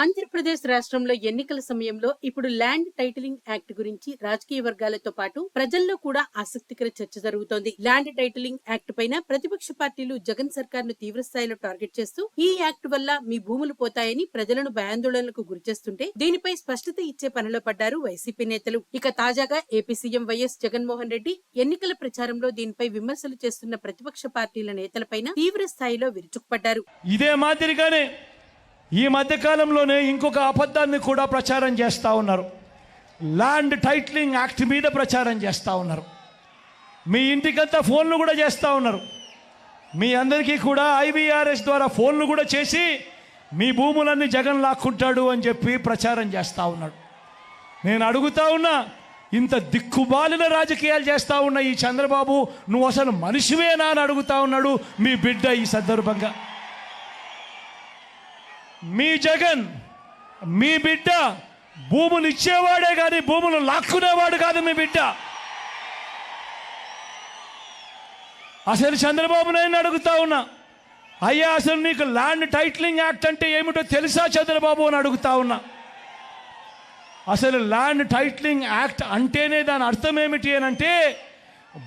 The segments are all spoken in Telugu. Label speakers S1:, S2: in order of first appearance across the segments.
S1: ఆంధ్రప్రదేశ్ రాష్ట్రంలో ఎన్నికల సమయంలో ఇప్పుడు ల్యాండ్ టైటిలింగ్ యాక్ట్ గురించి రాజకీయ వర్గాలతో పాటు ప్రజల్లో కూడా ఆసక్తికర చర్చ జరుగుతోంది. ల్యాండ్ టైటిలింగ్ యాక్ట్ పైన ప్రతిపక్ష పార్టీలు జగన్ సర్కార్ను తీవ్ర స్థాయిలో టార్గెట్ చేస్తూ ఈ యాక్ట్ వల్ల మీ భూములు పోతాయని ప్రజలను భయాందోళనలకు గురిచేస్తుంటే దీనిపై స్పష్టత ఇచ్చే పనిలో పడ్డారు వైసీపీ నేతలు. ఇక తాజాగా AP CM YS Jaganmohan Reddy ఎన్నికల ప్రచారంలో దీనిపై విమర్శలు చేస్తున్న ప్రతిపక్ష పార్టీల నేతలపైన తీవ్ర స్థాయిలో విరుచుకుపడ్డారు.
S2: ఇదే మాదిరిగానే ఈ మధ్యకాలంలోనే ఇంకొక అబద్ధాన్ని కూడా ప్రచారం చేస్తూ ఉన్నారు. ల్యాండ్ టైట్లింగ్ యాక్ట్ మీద ప్రచారం చేస్తూ ఉన్నారు. మీ ఇంటికంతా ఫోన్లు కూడా చేస్తూ ఉన్నారు. మీ అందరికీ కూడా ఐవీఆర్ఎస్ ద్వారా ఫోన్లు కూడా చేసి మీ భూములన్నీ జగన్ లాక్కుంటాడు అని చెప్పి ప్రచారం చేస్తూ ఉన్నాడు. నేను అడుగుతా ఉన్నా ఇంత దిక్కుబాలిన రాజకీయాలు చేస్తూ ఉన్న ఈ చంద్రబాబు నువ్వు అసలు మనిషివేనా అని అడుగుతా ఉన్నాడు మీ బిడ్డ ఈ సందర్భంగా. మీ జగన్ మీ బిడ్డ భూములు ఇచ్చేవాడే కానీ భూములు లాక్కునేవాడు కాదు మీ బిడ్డ. అసలు చంద్రబాబు నాయుడు అడుగుతా ఉన్నా అయ్యా అసలు నీకు ల్యాండ్ టైటిలింగ్ యాక్ట్ అంటే ఏమిటో తెలుసా చంద్రబాబు అని అడుగుతా ఉన్నా. అసలు ల్యాండ్ టైటిలింగ్ యాక్ట్ అంటేనే దాని అర్థం ఏమిటి అని అంటే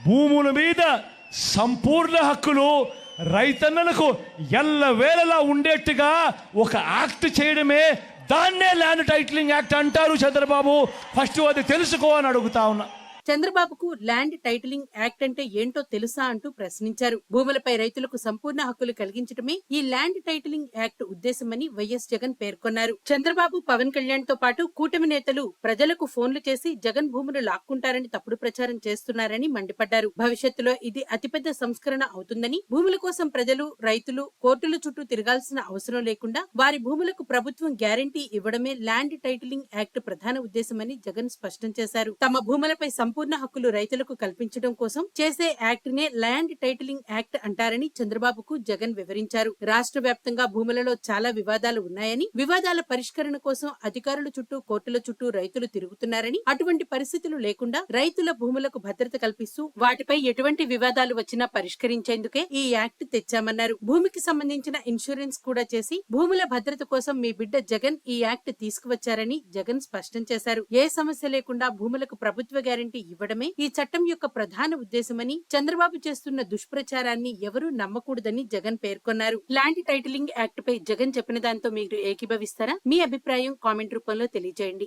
S2: భూముల మీద సంపూర్ణ హక్కులు రైతన్నలకు ఎల్లవేళలా ఉండేట్టుగా ఒక యాక్ట్ చేయడమే దాన్నే ల్యాండ్ టైటిలింగ్ యాక్ట్ అంటారు చంద్రబాబు. ఫస్ట్ అది తెలుసుకో అని అడుగుతా ఉన్నా.
S1: చంద్రబాబుకు ల్యాండ్ టైటిలింగ్ యాక్ట్ అంటే ఏంటో తెలుసా అంటూ ప్రశ్నించారు. భూములపై రైతులకు సంపూర్ణ హక్కులు కలిగించడమే ఈ ల్యాండ్ టైటిలింగ్ యాక్ట్ ఉద్దేశమని వైఎస్ జగన్ పేర్కొన్నారు. చంద్రబాబు పవన్ కళ్యాణ్తో పాటు కూటమి నేతలు ప్రజలకు ఫోన్లు చేసి జగన్ భూములు లాక్కుంటారని తప్పుడు ప్రచారం చేస్తున్నారని మండిపడ్డారు. భవిష్యత్తులో ఇది అతిపెద్ద సంస్కరణ అవుతుందని భూముల కోసం ప్రజలు రైతులు కోర్టుల చుట్టూ తిరగాల్సిన అవసరం లేకుండా వారి భూములకు ప్రభుత్వం గ్యారంటీ ఇవ్వడమే ల్యాండ్ టైటిలింగ్ యాక్ట్ ప్రధాన ఉద్దేశమని జగన్ స్పష్టం చేశారు. తమ భూములపై సంపూర్ణ హక్కులు రైతులకు కల్పించడం కోసం చేసే యాక్ట్ నే ల్యాండ్ టైటిలింగ్ యాక్ట్ అంటారని చంద్రబాబుకు జగన్ వివరించారు. రాష్ట్ర వ్యాప్తంగా భూములలో చాలా వివాదాలు ఉన్నాయని వివాదాల పరిష్కరణ కోసం అధికారుల చుట్టూ కోర్టుల చుట్టూ రైతులు తిరుగుతున్నారని అటువంటి పరిస్థితులు లేకుండా రైతుల భూములకు భద్రత కల్పిస్తూ వాటిపై ఎటువంటి వివాదాలు వచ్చినా పరిష్కరించేందుకే ఈ యాక్ట్ తెచ్చామన్నారు. భూమికి సంబంధించిన ఇన్సూరెన్స్ కూడా చేసి భూముల భద్రత కోసం మీ బిడ్డ జగన్ ఈ యాక్ట్ తీసుకువచ్చారని జగన్ స్పష్టం చేశారు. ఏ సమస్య లేకుండా భూములకు ప్రభుత్వ గ్యారంటీ ఇవ్వడమే ఈ చట్టం యొక్క ప్రధాన ఉద్దేశమని చంద్రబాబు చేస్తున్న దుష్ప్రచారాన్ని ఎవరూ నమ్మకూడదని జగన్ పేర్కొన్నారు. ల్యాండ్ టైటిలింగ్ యాక్ట్ పై జగన్ చెప్పిన దాంతో మీరు ఏకీభవిస్తారా? మీ అభిప్రాయం కామెంట్ రూపంలో తెలియజేయండి.